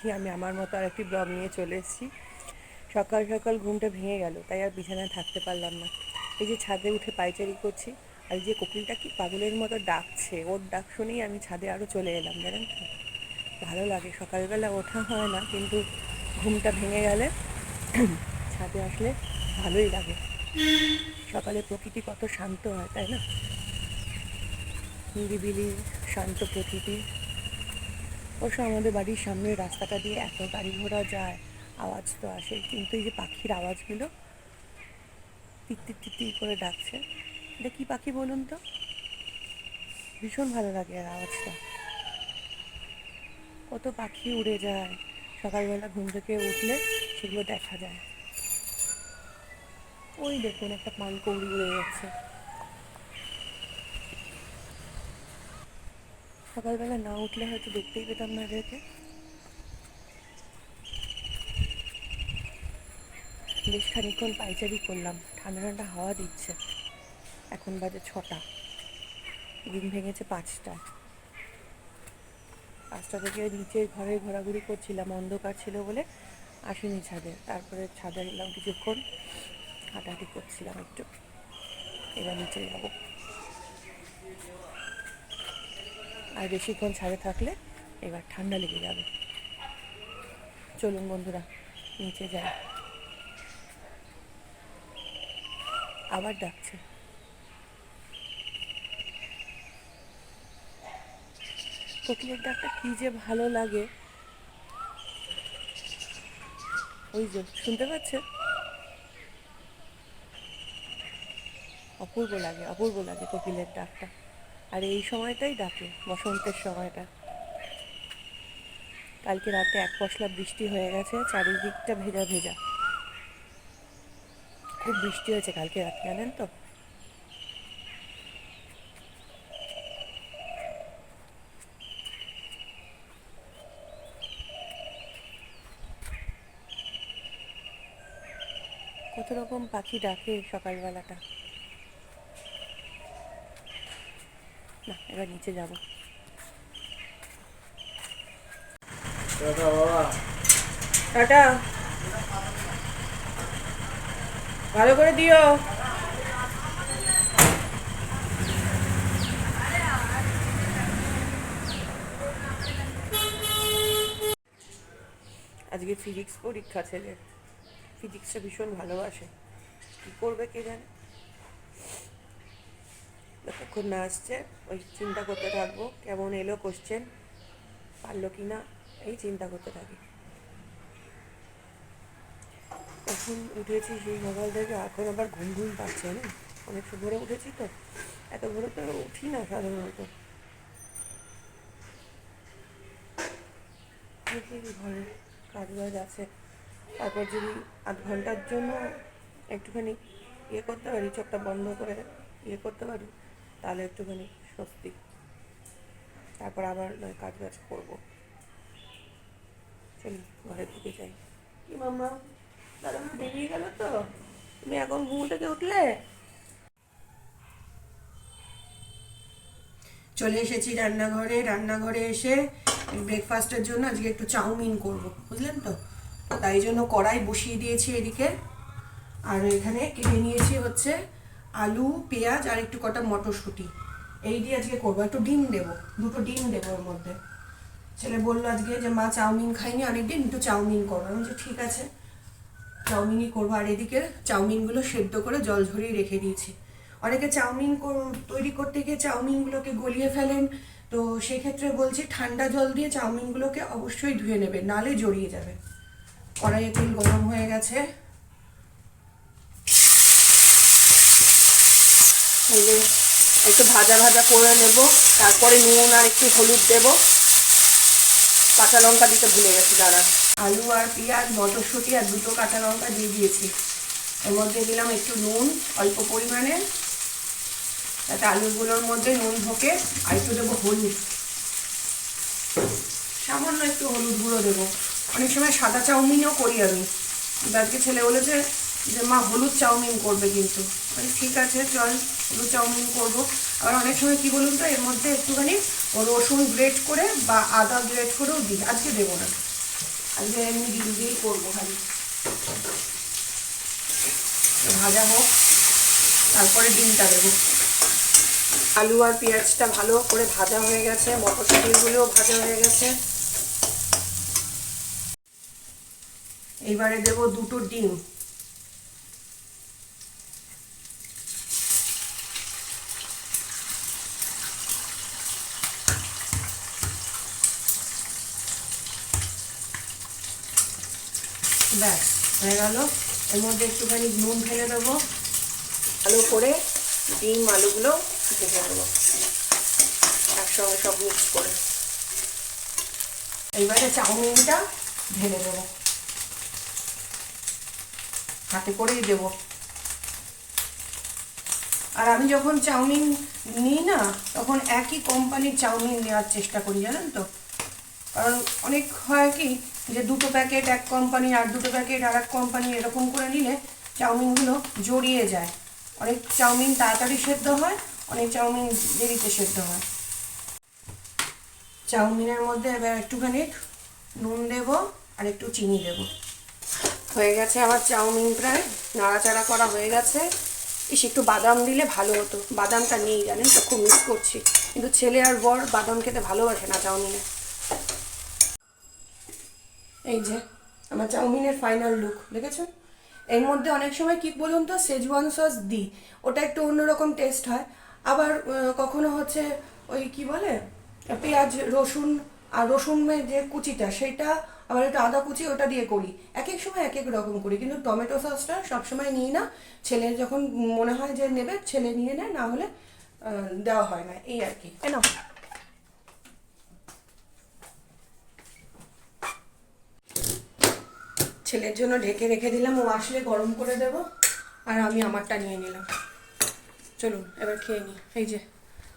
বন্ধুরা আমি আমার মতো আর একটি ব্লগ নিয়ে চলে এসেছি। সকাল সকাল ঘুমটা ভেঙে গেল, তাই আর বিছানায় থাকতে পারলাম না। এই যে ছাদে উঠে পাইচারি করছি, আর যে কোকিলটা কি পাগলের মতো ডাকছে, ওর ডাক শুনেই আমি ছাদে আরও চলে এলাম, জানেন তো? ভালো লাগে, সকালবেলা ওঠা হয় না, কিন্তু ঘুমটা ভেঙে গেলে ছাদে আসলে ভালোই লাগে। সকালে প্রকৃতি কত শান্ত হয়, তাই না? নিরিবিলি, শান্ত প্রকৃতি। অবশ্য আমাদের বাড়ির সামনের রাস্তাটা দিয়ে এত গাড়ি ঘোড়া যায়, আওয়াজ তো আসে, কিন্তু এই যে পাখির আওয়াজগুলো তিত্তির তিত্তির করে ডাকছে। এটা কি পাখি বলুন তো? ভীষণ ভালো লাগে আর আওয়াজটা। কত পাখি উড়ে যায়, সকালবেলা ঘুম থেকে উঠলে সেগুলো দেখা যায়। ওই দেখুন একটা পানকৌড়ি উড়ে যাচ্ছে। সকালবেলা না উঠলে হয়তো দেখতেই পেতাম না এদেরকে। বেশ খানিক্ষণ পাইচারি করলাম, ঠান্ডা ঠান্ডা হাওয়া দিচ্ছে। এখন বাজে ছটা, ঘুম ভেঙেছে পাঁচটা পাঁচটা থেকে নিচে ঘরে ঘোরাঘুরি করছিলাম, অন্ধকার ছিল বলে আসিনি ছাদে। তারপরে ছাদে এলাম কিছুক্ষণ, হাঁটাহাঁটি করছিলাম একটু। এবার নিচে যাব। আর বেশিক্ষণ ছাদে থাকলে এবার ঠান্ডা লেগে যাবে। চলুন বন্ধুরা, নিচে যাই। আবার ডাকছে। কোকিলের ডাকটা কি যে ভালো লাগে। ওই যে, শুনতে পাচ্ছে? অপূর্ব লাগে অপূর্ব লাগে কোকিলের ডাকটা। আর এই সময়টাই ডাকে, বসন্তের সময়টা। কালকে রাতে এক পশলা বৃষ্টি হয়ে গেছে, চারিদিকটা ভেজা ভেজা। খুব বৃষ্টি হয়েছে কালকে রাতে, জানেন তো? কত রকম পাখি ডাকে সকালবেলাটা। না এবার নিচে যাব। টাটা ভালো করে দিও। আজকে ফিজিক্স পরীক্ষা ছেলের ফিজিক্সটা ভীষণ ভালোবাসে। কী করবে কে জানে? যতক্ষণ না আসছে, ওই চিন্তা করতে থাকব, কেমন এলো কোশ্চেন পারল কি না এই চিন্তা করতে থাকি। এখন উঠেছি সেই সকাল থেকে, এখন আবার ঘুম ঘুম পাচ্ছে না অনেক ভোরে উঠেছি তো, এত ভোরে তো উঠি না সাধারণত। ঘরে কাজ বাজ আছে, তারপর যদি আধ ঘণ্টার জন্য একটুখানি ইয়ে করতে পারি, চোখটা বন্ধ করে ইয়ে করতে পারি তাহলে একটুখানি স্বস্তি। তারপর আবার নয় কাজ বাজ করব। চলি ঘরের দিকে যাই। কি মাম্মা? দাদা বেরিয়ে গেল তো? তুমি এখন ঘুম থেকে উঠলে? চলে এসেছি রান্নাঘরে। রান্নাঘরে এসে ব্রেকফাস্টের জন্য আজকে একটু চাউমিন করব বুঝলেন তো? তো তাই জন্য কড়াই বসিয়ে দিয়েছি এদিকে। আর এখানে কেটে নিয়েছি হচ্ছে আলু, পেঁয়াজ আর একটু কটা মটরশুঁটি। এই দিয়ে আজকে করব। একটু ডিম দেবো। দুটো ডিম দেবো ওর মধ্যে। ছেলে বলল আজকে যে, মা চাউমিন খাইনি অনেকদিন, একটু চাউমিন করব আমি বলছি, ঠিক আছে, চাউমিনই করব। আর এদিকে চাউমিনগুলো সেদ্ধ করে জল ঝরিয়ে রেখে দিয়েছি। অনেকে চাউমিন তৈরি করতে গিয়ে চাউমিনগুলোকে গলিয়ে ফেলেন। তো সেক্ষেত্রে বলছি, ঠান্ডা জল দিয়ে চাউমিনগুলোকে অবশ্যই ধুয়ে নেবে নালে জড়িয়ে যাবে। কড়াইয়ে তেল গরম হয়ে গেছে। এই যে একটু ভাজা ভাজা করে নেব। তারপরে নুন আর একটু হলুদ দেব। কাঁচা লঙ্কা দিতে ভুলে গেছি দাঁড়া আলু আর পেঁয়াজ, মটরশুঁটি আর দুটো কাঁচা লঙ্কা দিয়ে দিয়েছি। এর মধ্যে দিলাম একটু নুন, অল্প পরিমাণে। যাতে আলুগুলোর মধ্যে নুন ঢোকে, আর একটু দেবো হলুদ। সামান্য একটু হলুদ গুঁড়ো দেবো। অনেক সময় সাদা চাউমিনও করি আমি। আজকে ছেলে বলেছে যে মা হলুদ চাউমিন করবে কিন্তু। ঠিক আছে, চল, হলুদ চাউমিন করব। আবার অনেক সময় কি বলুন তো, এর মধ্যে একটুখানি রসুন গ্রেট করে বা আদা গ্রেট করেও দিই, আজকে দেবো না। আজকে এমনি ডিম দিয়েই করব খালি। ভাজা হোক, তারপরে ডিমটা দেবো। আলু আর পেঁয়াজটা ভালো করে ভাজা হয়ে গেছে, মটরশুঁটিগুলোও ভাজা হয়ে গেছে। এইবারে দেব দুটো ডিম। ব্যাস, হয়ে গেল। এর মধ্যে একটুখানি নুন ঢেলে দেবো। ভালো করে ডিম, আলুগুলো ভেজে নেব। একসঙ্গে সব মিক্স করে। এইবারে চাউমিনটা ঢেলে দেবো। হাতে করেই দেবো। আর আমি যখন চাউমিন নিই না, তখন একই কোম্পানির চাউমিন নেওয়ার চেষ্টা করি, জানেন তো? কারণ অনেক হয় কি যে দুটো প্যাকেট এক কোম্পানি আর দুটো প্যাকেট আর এক কোম্পানি এরকম করে নিলে চাউমিনগুলো জড়িয়ে যায়। অনেক চাউমিন তাড়াতাড়ি সেদ্ধ হয়, অনেক চাউমিন দেরিতে সেদ্ধ হয়। চাউমিনের মধ্যে এবার একটুখানি নুন দেব আর একটু চিনি দেব। হয়ে গেছে আমার চাউমিন প্রায়, নাড়াচাড়া করা হয়ে গেছে। ইস, একটু বাদাম দিলে ভালো হতো। বাদামটা নেই জানেন তো, খুব মিস করছি। কিন্তু ছেলে আর বর বাদাম খেতে ভালোবাসে না চাউমিনে। এই যে, আমার চাউমিনের ফাইনাল লুক দেখেছ? এর মধ্যে অনেক সময় কি বলুন তো সেজওয়ান সস দিই। ওটা একটু অন্যরকম টেস্ট হয়। আবার কখনো হচ্ছে ওই কি বলে, পেঁয়াজ, রসুন, আর রসুনের যে কুচিটা, সেটা আবার একটু আদা কুচি, ওটা দিয়ে করি। এক এক সময় এক এক রকম করি, কিন্তু টমেটো সসটা সবসময় নিই না। ছেলে যখন মনে হয় যে নেবে, ছেলে নিয়ে নেয়, না হলে দেওয়া হয় না। এই আর কি। কেন ছেলের জন্য ঢেকে রেখে দিলাম ও আসলে গরম করে দেব আর আমি আমারটা নিয়ে নিলাম। চলুন এবার খেয়ে নিই এই যে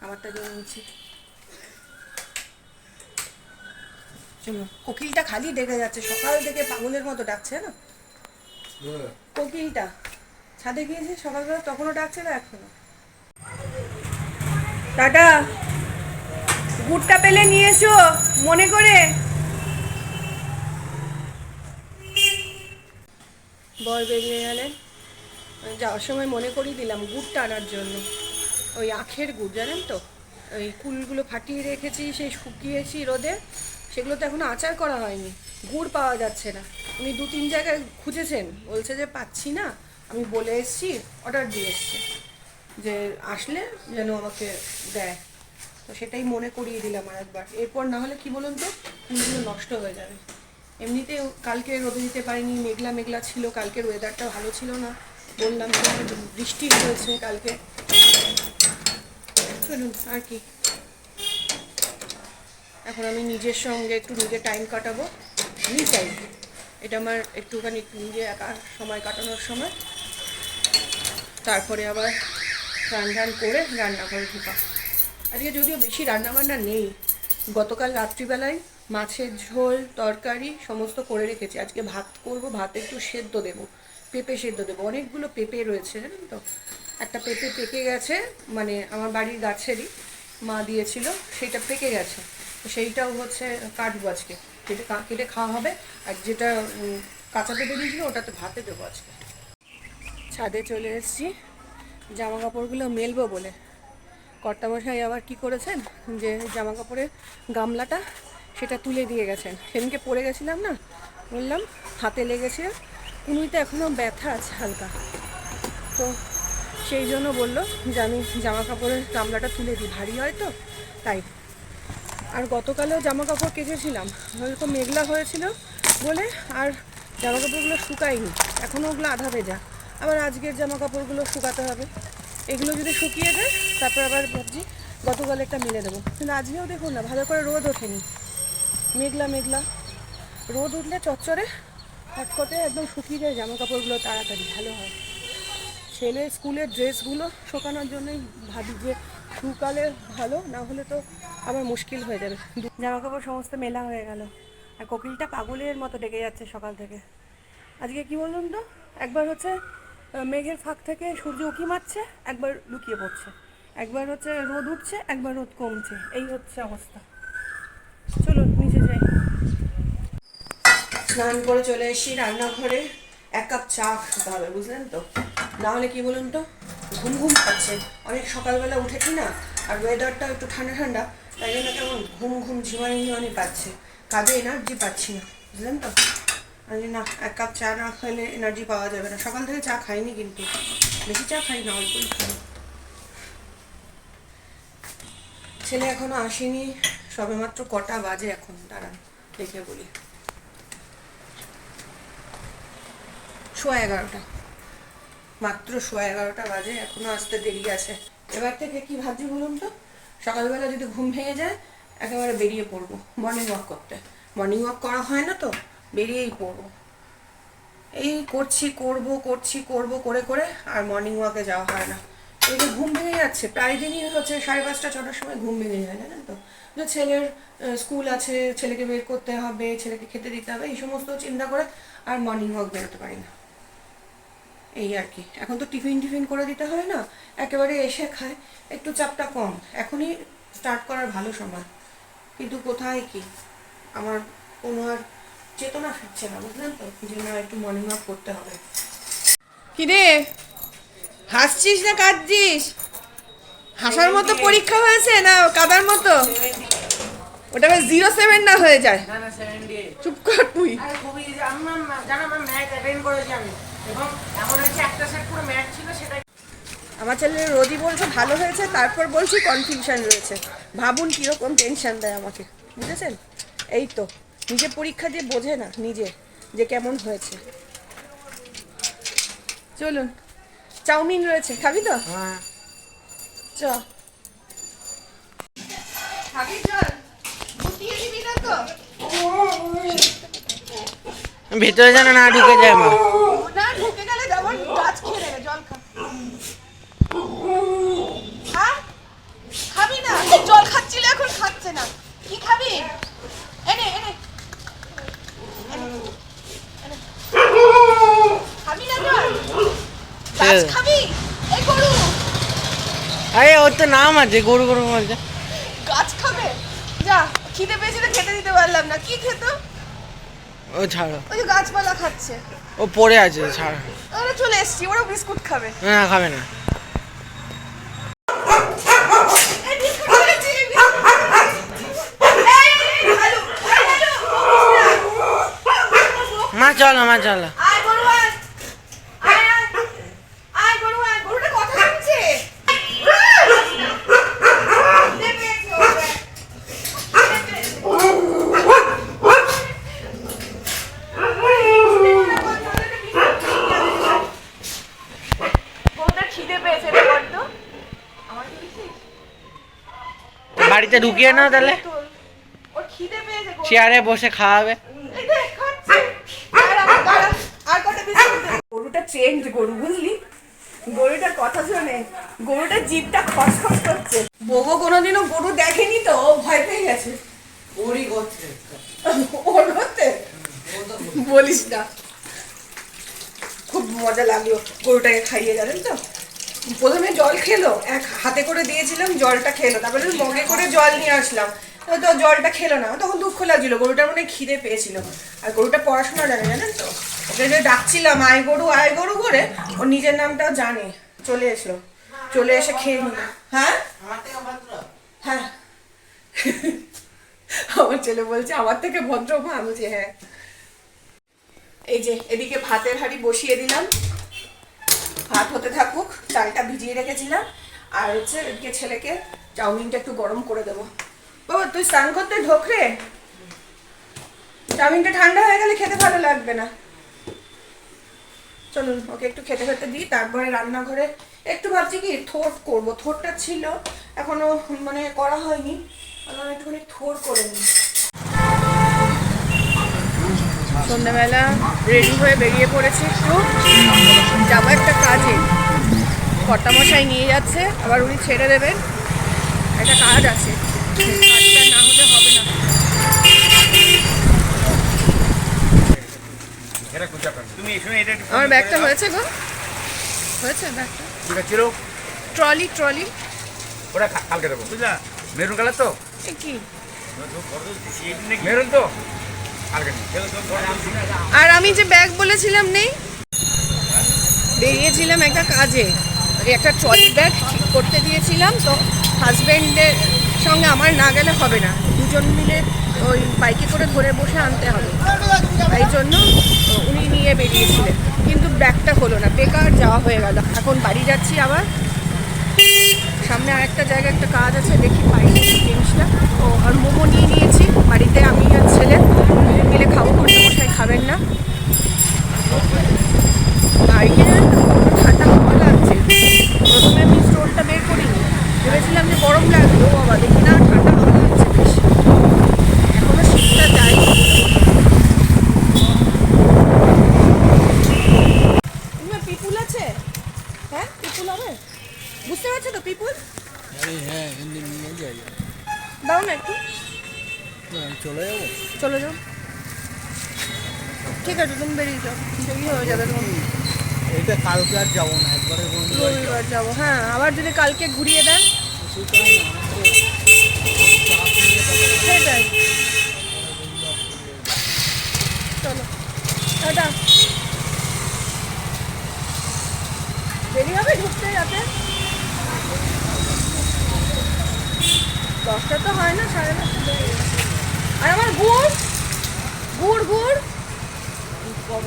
আমারটা নিয়ে নিচ্ছি। চলুন কোকিলটা খালি ডেকে যাচ্ছে সকাল থেকে পাগলের মতো ডাকছে না? কোকিলটা ছাদে গিয়েছে সকালবেলা? তখনও ডাকছে না এখনও টাটা। গুড়টা পেলে নিয়ে এসো মনে করে। বর বেরিয়ে গেলেন। যাওয়ার সময় মনে করিয়ে দিলাম গুড় টানার জন্য। ওই আখের গুড়, জানেন তো? ওই কুলগুলো ফাটিয়ে রেখেছি, সেই শুকিয়েছি রোদে। সেগুলো তো এখনও আচার করা হয়নি। গুড় পাওয়া যাচ্ছে না। উনি দু তিন জায়গায় খুঁজেছেন। বলছে যে, পাচ্ছি না। আমি বলে এসেছি অর্ডার দিয়ে এসছে। যে, আসলে যেন আমাকে দেয়। তো সেটাই মনে করিয়ে দিলাম আর একবার এরপর না হলে কি বলুন তো? ফুলগুলো নষ্ট হয়ে যাবে। এমনিতে কালকে রোদে দিতে পারিনি, মেঘলা মেঘলা ছিল, কালকের ওয়েদারটা ভালো ছিল না। বললাম বৃষ্টি হয়েছে কালকে। চলুন, আর কি। এখন আমি নিজের সঙ্গে একটু নিজে টাইম কাটাবো। মি টাইম এটা আমার একটুখানি নিজে একা সময় কাটানোর সময়। তারপরে আবার রান টান করে রান্না করে ঢুকা। আজকে যদিও বেশি রান্না বান্না নেই, গতকাল রাত্রিবেলায় মাছের ঝোল, তরকারি, সমস্ত করে রেখেছি। আজকে ভাত করব, ভাতে একটু সেদ্ধ দেব, পেঁপে সেদ্ধ দেবো। অনেকগুলো পেঁপে রয়েছে, জানেন তো? একটা পেঁপে পেকে গেছে মানে আমার বাড়ির গাছেরই মা দিয়েছিল সেটা পেকে গেছে। সেইটাও হচ্ছে কাটবো আজকে। কা- কেটে খাওয়া হবে, আর যেটা কাঁচা পেঁপে দিয়েছিল, ওটাতে ভাতে দেবো আজকে। ছাদে চলে এসেছি। জামা কাপড়গুলো মেলবো বলে। কর্তামশাই আবার কি করেছেন? যে জামা কাপড়ের গামলাটা সেটা তুলে দিয়ে গেছেন সেদিনকে পরে গেছিলাম না? বললাম, হাতে লেগেছে। কুনুইতে এখনও ব্যথা আছে হালকা। তো সেই জন্য বলল, যে আমি জামা কাপড়ের গামলাটা তুলে দিই, ভারী হয় তো, তাই। আর গতকালেও জামা কাপড় কেচেছিলাম হয়তো মেঘলা হয়েছিল বলে আর জামা কাপড়গুলো শুকায়নি। এখনও ওগুলো আধা ভেজা। আবার আজকের জামা কাপড়গুলো শুকাতে হবে। এগুলো যদি শুকিয়ে যায়, তারপর আবার ভাবছি গতকাল একটা মিলে দেবো। কিন্তু আজকেও দেখুন না, ভালো করে রোদ ওঠেনি। মেঘলা মেঘলা। রোদ উঠলে চচ্চরে, হটকটে একদম শুকিয়ে যায় জামা কাপড়গুলো তাড়াতাড়ি, ভালো হয়। ছেলে স্কুলের ড্রেসগুলো শোকানোর জন্যই ভাবি যে শুকালে ভালো, না হলে তো আবার মুশকিল হয়ে যাবে। জামা কাপড় সমস্ত মেলা হয়ে গেল। আর কোকিলটা পাগলের মতো ডেকে যাচ্ছে সকাল থেকে। আজকে কি বলুন তো? একবার হচ্ছে মেঘের ফাঁক থেকে সূর্য উঁকি মারছে, একবার লুকিয়ে পড়ছে। একবার হচ্ছে রোদ উঠছে, একবার রোদ কমছে। এই হচ্ছে অবস্থা। চলুন। স্নান করে চলে এসেছি রান্নাঘরে। এক কাপ চা খেতে হবে, বুঝলেন তো? না হলে কি বলুন তো? ঘুম ঘুম পাচ্ছে অনেক সকালবেলা উঠেছি না, আর ওয়েদারটা একটু ঠান্ডা ঠান্ডা, তাই জন্য কেমন ঘুম ঘুম ঝিমানি ঝিমানি পাচ্ছে। কাজে এনার্জি পাচ্ছি না, বুঝলেন তো? আমি না, এক কাপ চা না খেলে এনার্জি পাওয়া যাবে না। সকাল থেকে চা খাইনি কিন্তু, বেশি চা খাই না অল্পই খাই ছেলে এখনও আসেনি সবেমাত্র কটা বাজে এখন? দাঁড়ান, দেখে বলি। সোয়া এগারোটা। মাত্র সোয়া এগারোটা বাজে, এখনও আসতে দেরি আছে। এবার থেকে কি ভাবছি বলুন তো? সকালবেলা যদি ঘুম ভেঙে যায়, একেবারে বেরিয়ে পড়ব মর্নিং ওয়াক করতে। মর্নিং ওয়াক করা হয় না তো? বেরিয়েই পড়ব। এই করছি, করব করছি, করব, করে করে, আর মর্নিং ওয়াকে যাওয়া হয় না। এই যে ঘুম ভেঙে যাচ্ছে, প্রায় দিনই হচ্ছে সাড়ে পাঁচটা, ছটার সময় ঘুম ভেঙে যায়, জানেন তো? যে ছেলের স্কুল আছে, ছেলেকে বের করতে হবে, ছেলেকে খেতে দিতে হবে, এই সমস্ত চিন্তা করে আর মর্নিং ওয়াক বেরোতে পারি না। এই আর কি। এখন তো টিফিন টিফিন করে দিতে হয় না, একেবারে এসে খায়, একটু চাপটা কম। এখনই স্টার্ট করার ভালো সময়। কিন্তু কোথায় কি? আমার কোনো আর চেতনা ফিরছে না, বুঝলেন তো? এই জন্য একটু মর্নিং ওয়াক করতে হবে। কিরে? হাসছিস না কাঁদছিস? হাসার মতো পরীক্ষা হয়েছে না কাদার মতো? ওটা জিরো সেভেন না হয়ে যায়। চুপ কর তুই। আমার ছেলে রোজই বলছে ভালো হয়েছে তারপর বলছি কনফিউশন রয়েছে। ভাবুন কীরকম টেনশন দেয় আমাকে। বুঝেছেন? এই তো। নিজে পরীক্ষা দিয়ে বোঝে না নিজে যে কেমন হয়েছে। চলুন। চাউমিন রয়েছে খাবি তো? হ্যাঁ। চ। খাবি চল গুটিয়ে দিবি না তো? ভেতরে যেন না ঢুকে যায় মা। না ঢুকে গেলে যেমন গাছ খেয়ে নেবে জল খা। খা খাবি না? জল খাচ্ছিল এখন খাচ্ছে না। কি খাবি এনে এনে এনে, এনে। খাবি না জল গাছ হ্যাঁ। খাবি এই গরু। আরে ওর তো নাম আছে গরু গরু বলছে। গাছ খাবে? যা খিদে পেয়েছে তো খেতে দিতে পারলাম না। কি খেতো? ও ছাড়ো। ওই যে গাছপালা খাচ্ছে। ও পড়ে আছে ছাড়ো। ওরা চলে এসছি ওরা বিস্কুট খাবে। না খাবে না। মা চলো মা চলো আয় গরু আয়। আয়, আয়। আয় গরু আয়। গরুটা কথা শুনছে। খিদে পেয়েছে ওর। খিদে পেয়েছে। গরুটার খিদে পেয়েছে রে বড্ড। আমার কি দিছিস? বাড়িতে ঢুকিয়ে নাও তাহলে। চেয়ারে বসে খাওয়াবে। গরুটা চেঞ্জ গরু বুঝলি? গরুটার কথা শুনে গরুটার জিভটা খসখস করছে। বগো কোনোদিনও গরু দেখেনি তো ও ভয় পেয়ে গেছে। ওরই করছে ওর করতে বলিস না। খুব মজা লাগল গরুটাকে খাইয়ে জানেন তো? প্রথমে জল খেলো, এক হাতে করে দিয়েছিলাম, জলটা খেলো। তারপরে মগে করে জল নিয়ে আসলাম। তো জলটা খেলো না, তখন দুঃখ লাগছিল, গরুটার মনে খিদে পেয়েছিল। আর গরুটা পড়াশোনা জানে, জানেন তো? ওকে যে ডাকছিলাম, আয় গরু আয় গরু করে ওর নিজের নামটাও জানে, চলে এসলো। চলে এসে খেয়ে নিল। হ্যাঁ? হ্যাঁ। আমার ছেলে বলছে, আমার থেকে ভদ্র মা? আমি হ্যাঁ। এই যে, এদিকে ভাতের হাড়ি বসিয়ে দিলাম। ভাত হতে থাকুক চালটা ভিজিয়ে রেখেছিলাম, আর হচ্ছে এদিকে ছেলেকে চাউমিনটা একটু গরম করে দেবো। বাবা, তুই স্নান করতে ঢোক রে। চাউমিনটা ঠান্ডা হয়ে গেলে খেতে ভালো লাগবে না। চলুন, ওকে একটু খেতে খেতে দিই, তারপরে রান্নাঘরে একটু ভাবছি কি থোট করব। থোটটা ছিল, এখনও মানে করা হয়নি। একটুখানি থোর করে নিই। সন্ধ্যাবেলা রেডি হয়ে বেরিয়ে পড়েছি একটু। যাব একটা কাজে। কর্তামশাই নিয়ে যাচ্ছে আবার উনি ছেড়ে দেবেন। একটা কাজ আছে। কাজটা না হলে হবে না। তুমি এসো আমার ব্যাগটা হয়েছে গো। হয়েছে ব্যাগটা। Trolley trolley. ওটা কালকে দেবো। বুঝলা? মেরুন কালার তো? কি? মেরুন তো। আর আমি যে ব্যাগ বলেছিলাম নেই, বেরিয়েছিলাম একটা কাজে। একটা ট্রলি ব্যাগ ঠিক করতে দিয়েছিলাম, তো হাজবেন্ডের সঙ্গে আমার না গেলে হবে না। দুজন মিলে ওই বাইকে করে ধরে বসে আনতে হবে। তাই জন্য উনি নিয়ে বেরিয়েছিলেন। কিন্তু ব্যাগটা হলো না, বেকার যাওয়া হয়ে গেল। এখন বাড়ি যাচ্ছি আবার। সামনে আরেকটা জায়গায় একটা কাজ আছে, দেখি পাই জিনিসটা। ও, আর মোমো নিয়ে নিয়েছি বাড়িতে আমি আর ছেলে দুজন মিলে খাব কর্তা মশাই খাবেন না বাইরে ঠান্ডা হাওয়া লাগছে প্রথমে আমি স্টোরটা বের করিনি ভেবেছিলাম যে গরম লাগবে ও বাবা দেখি না ঠান্ডা হাওয়া লাগছে বেশ এখনও শীতটা যাই পিপুল আছে হ্যাঁ পিপুল হবে বুঝতে পারছ তো পিপুল আরে হ্যাঁ হিন্দি নিয়ে যাই দাও না একটু চলে যাব চলে যাও ঠিক আছে তুমি বেরিয়ে যাও দেরি হয়ে যাবে এটা কালকে আর যাব না একবারে রবিবার রবিবার যাব হ্যাঁ আবার যদি কালকে ঘুরিয়ে দেন। সেটাই। চলো টাটা। দেরি হবে ঢুকতে যাতে? দশটা তো হয় না সাড়ে দশটা। আর আমার গুড়? গুড় গুড়।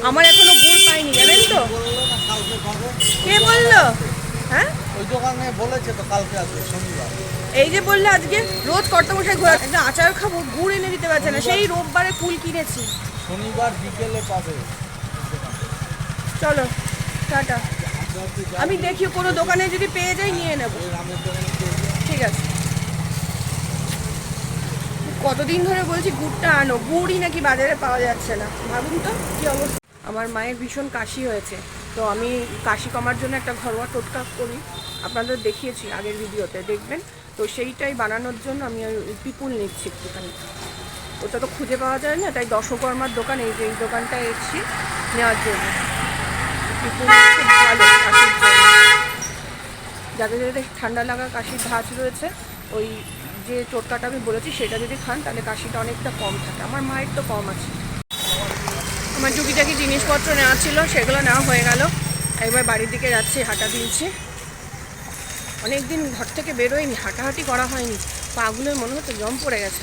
আমার এখনও গুড় পাইনি জানেন তো? কে বলল? হ্যাঁ? ওই দোকানে বলেছে তো কালকে আসবে শনিবার এই যে বললে আজকে রোজ কর্তামশাই ঘোরা একটা আচার খাব গুড় এনে দিতে পারছে না। সেই রোববারে কুল কিনেছি। শনিবার বিকেলে পাবে। চলো টাটা। আমি দেখি কোনো দোকানে যদি পেয়ে যাই নিয়ে নেব। ঠিক আছে। কতদিন ধরে বলছি গুড়টা আনো, গুড়ই নাকি বাজারে পাওয়া যাচ্ছে না। ভাবুন তো কি অবস্থা। আমার মায়ের ভীষণ কাশি হয়েছে, তো আমি কাশি কমার জন্য একটা ঘরোয়া টোটকা করি। আপনাদের দেখিয়েছি আগের ভিডিওতে, দেখবেন? তো সেইটাই বানানোর জন্য আমি ওই পিপুল নিচ্ছি একটুখানি। ওটা তো খুঁজে পাওয়া যায় না, তাই দশকর্মার দোকান, এই যে এই দোকানটায় এসেছি নেওয়ার জন্য। পিপুল খুব ভালো কাশির জন্য। যাদের যাদের ঠান্ডা লাগা কাশির ধাঁচ রয়েছে, ওই যে টোটকাটা আমি বলেছি, সেটা যদি খান, তাহলে কাশিটা অনেকটা কম থাকে। আমার মায়ের তো কম আছে। আমার টুকিটাকি জিনিসপত্র নেওয়া ছিল, সেগুলো নেওয়া হয়ে গেল। একবার বাড়ির দিকে যাচ্ছি, হাঁটা দিয়েছি অনেক দিন ঘর থেকে বেরোয়নি, হাঁটাহাঁটি করা হয়নি। পাগুলোয় মনে হচ্ছে জম পড়ে গেছে।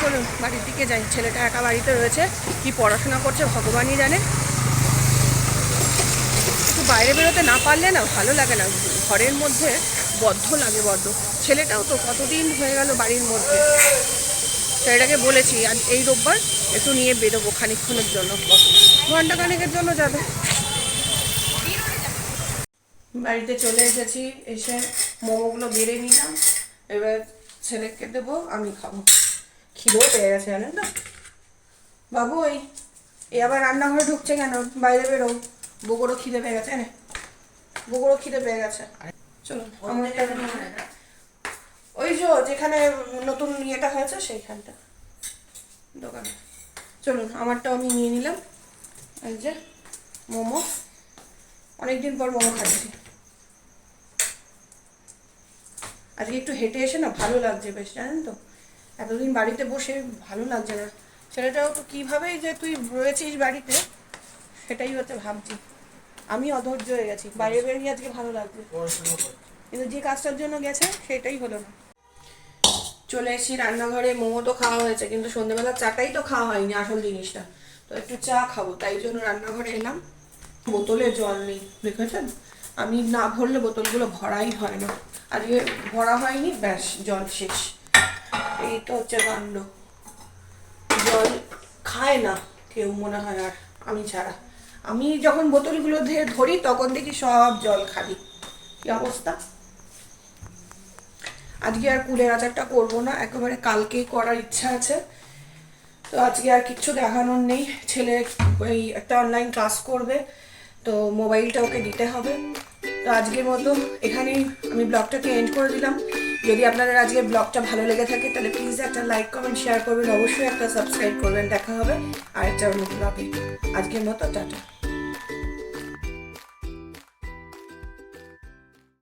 চলুন, বাড়ির দিকে যাই। ছেলেটা একা বাড়িতে রয়েছে। কি পড়াশোনা করছে ভগবানই জানে। একটু বাইরে বেরোতে না পারলে না ভালো লাগে না। ঘরের মধ্যে বদ্ধ, লাগে বড্ড ছেলেটাও তো কতদিন হয়ে গেল বাড়ির মধ্যে। ছেলেটাকে বলেছি, আজ এই রোববার একটু নিয়ে বেরোবো খানিক্ষণের জন্য। ঘণ্টা খানিকের জন্য যাবে। বাড়িতে চলে এসেছি, এসে মোমোগুলো বেড়ে নিলাম। এবার ছেলেকে দেবো, আমি খাব। খিদেও পেয়ে গেছে, জানেন তো? বাবু, ওই এ আবার রান্নাঘরে ঢুকছে কেন? বাইরে বেরো। বগুড়ো খিদে পেয়ে গেছে বগুড়ো খিদে পেয়ে গেছে। চলো আমার একটা- ওই যে যেখানে নতুন ইয়েটা হয়েছে সেইখানটা দোকানে। চলুন আমারটাও আমি নিয়ে নিলাম। এই যে মোমো। অনেকদিন পর মোমো খাচ্ছি। আজকে একটু হেঁটে এসে না ভালো লাগছে বেশ জানেন তো? এতদিন বাড়িতে বসে ভালো লাগছে না। ছেলেটাও তো কীভাবে যে তুই রয়েছিস বাড়িতে সেটাই হচ্ছে ভাবছি। আমি অধৈর্য হয়ে গেছি। বাইরে বেরিয়ে আজকে ভালো করে। কিন্তু যে কাজটার জন্য গেছে সেটাই হলো না। চলে এসেছি রান্নাঘরে মোমো তো খাওয়া হয়েছে কিন্তু সন্ধ্যেবেলা চাটাই তো খাওয়া হয়নি আসল জিনিসটা। তো একটু চা খাব তাই জন্য রান্নাঘরে এলাম। বোতলে জল নেই দেখেছেন? আমি না ভরলে বোতলগুলো ভরাই হয় না। আজকে ভরা হয়নি ব্যাস জল শেষ। এই তো হচ্ছে কাণ্ড। জল খায় না কেউ মনে হয় আর আমি ছাড়া। আমি যখন বোতলগুলো ধরে ধরি, তখন দেখি সব জল খালি। কি অবস্থা? আজকে আর কুলের আচারটা করব না, একেবারে কালকেই করার ইচ্ছা আছে। তো আজকে আর কিচ্ছু দেখানোর নেই। ছেলে ওই একটা অনলাইন ক্লাস করবে, তো মোবাইলটা ওকে দিতে হবে। তো আজকের মতো এখানেই আমি ব্লগটাকে এন্ড করে দিলাম। যদি আপনাদের আজকে ব্লগটা ভালো লেগে থাকে, তাহলে প্লিজ একটা লাইক কমেন্ট শেয়ার করবেন। অবশ্যই একটা সাবস্ক্রাইব করবেন। দেখা হবে আর একটা ব্লগে আজকের মতো, টাটা।